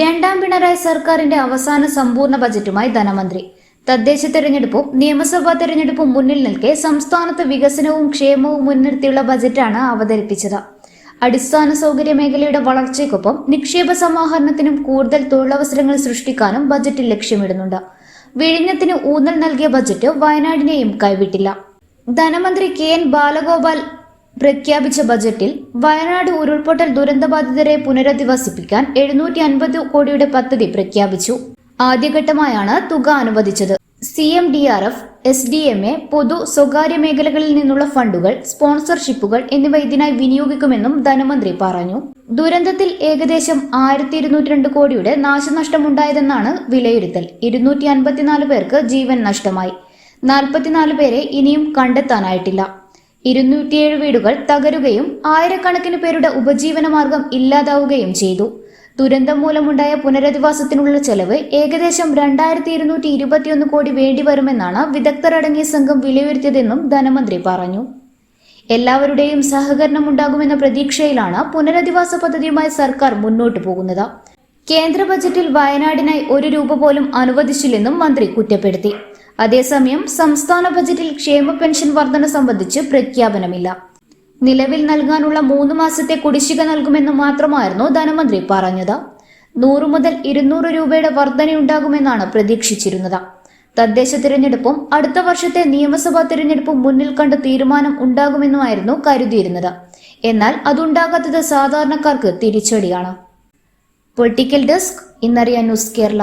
രണ്ടാം പിണറായി സർക്കാരിന്റെ അവസാന സമ്പൂർണ ബജറ്റുമായി ധനമന്ത്രി. തദ്ദേശ തെരഞ്ഞെടുപ്പും നിയമസഭാ തെരഞ്ഞെടുപ്പും മുന്നിൽ നിൽക്കെ സംസ്ഥാനത്ത് വികസനവും ക്ഷേമവും മുൻനിർത്തിയുള്ള ബജറ്റാണ് അവതരിപ്പിച്ചത്. അടിസ്ഥാന സൗകര്യ മേഖലയുടെ വളർച്ചയ്ക്കൊപ്പം നിക്ഷേപ സമാഹരണത്തിനും കൂടുതൽ തൊഴിലവസരങ്ങൾ സൃഷ്ടിക്കാനും ബജറ്റിൽ ലക്ഷ്യമിടുന്നുണ്ട്. വിഴിഞ്ഞത്തിന് ഊന്നൽ നൽകിയ ബജറ്റ് വയനാടിനെയും കൈവിട്ടില്ല. ധനമന്ത്രി കെ എൻ ബാലഗോപാൽ പ്രഖ്യാപിച്ച ബജറ്റിൽ വയനാട് ഉരുൾപൊട്ടൽ ദുരന്തബാധിതരെ പുനരധിവസിപ്പിക്കാൻ എഴുന്നൂറ്റി അൻപത് കോടിയുടെ പദ്ധതി പ്രഖ്യാപിച്ചു. ആദ്യഘട്ടമായാണ് തുക അനുവദിച്ചത്. C M D R F S D M A പൊതു സ്വകാര്യ മേഖലകളിൽ നിന്നുള്ള ഫണ്ടുകൾ സ്പോൺസർഷിപ്പുകൾ എന്നിവ ഇതിനായി വിനിയോഗിക്കുമെന്നും ധനമന്ത്രി പറഞ്ഞു. ദുരന്തത്തിൽ ഏകദേശം ആയിരത്തി ഇരുന്നൂറ്റി രണ്ട് കോടിയുടെ നാശനഷ്ടമുണ്ടായതെന്നാണ് വിലയിരുത്തൽ. ഇരുന്നൂറ്റി അൻപത്തിനാല് പേർക്ക് ജീവൻ നഷ്ടമായി. നാൽപ്പത്തിനാല് പേരെ ഇനിയും കണ്ടെത്താനായിട്ടില്ല. ഇരുന്നൂറ്റിയേഴ് വീടുകൾ തകരുകയും ആയിരക്കണക്കിന് പേരുടെ ഉപജീവനമാർഗം ഇല്ലാതാവുകയും ചെയ്തു. ദുരന്തം മൂലമുണ്ടായ പുനരധിവാസത്തിനുള്ള ചെലവ് ഏകദേശം രണ്ടായിരത്തി ഇരുന്നൂറ്റി ഇരുപത്തിയൊന്ന് കോടി വേണ്ടിവരുമെന്നാണ് വിദഗ്ധരടങ്ങിയ സംഘം വിലയിരുത്തിയതെന്നും ധനമന്ത്രി പറഞ്ഞു. എല്ലാവരുടെയും സഹകരണം ഉണ്ടാകുമെന്ന പ്രതീക്ഷയിലാണ് പുനരധിവാസ പദ്ധതിയുമായി സർക്കാർ മുന്നോട്ടു പോകുന്നത്. കേന്ദ്ര ബജറ്റിൽ വയനാടിനായി ഒരു രൂപ പോലും അനുവദിച്ചില്ലെന്നും മന്ത്രി കുറ്റപ്പെടുത്തി. അതേസമയം സംസ്ഥാന ബജറ്റിൽ ക്ഷേമ പെൻഷൻ വർധന സംബന്ധിച്ച് പ്രഖ്യാപനമില്ല. നിലവിൽ നൽകാനുള്ള മൂന്ന് മാസത്തെ കുടിശ്ശിക നൽകുമെന്ന് മാത്രമായിരുന്നു ധനമന്ത്രി പറഞ്ഞത്. നൂറ് മുതൽ ഇരുന്നൂറ് രൂപയുടെ വർധനയുണ്ടാകുമെന്നാണ് പ്രതീക്ഷിച്ചിരുന്നത്. തദ്ദേശ തിരഞ്ഞെടുപ്പും അടുത്ത വർഷത്തെ നിയമസഭാ തിരഞ്ഞെടുപ്പും മുന്നിൽ കണ്ട് തീരുമാനം ഉണ്ടാകുമെന്നുമായിരുന്നു കരുതിയിരുന്നത്. എന്നാൽ അതുണ്ടാകാത്തത് സാധാരണക്കാർക്ക് തിരിച്ചടിയാണ്. പൊളിറ്റിക്കൽ ഡെസ്ക് ഇന്നറിയാൻ ന്യൂസ് കേരള.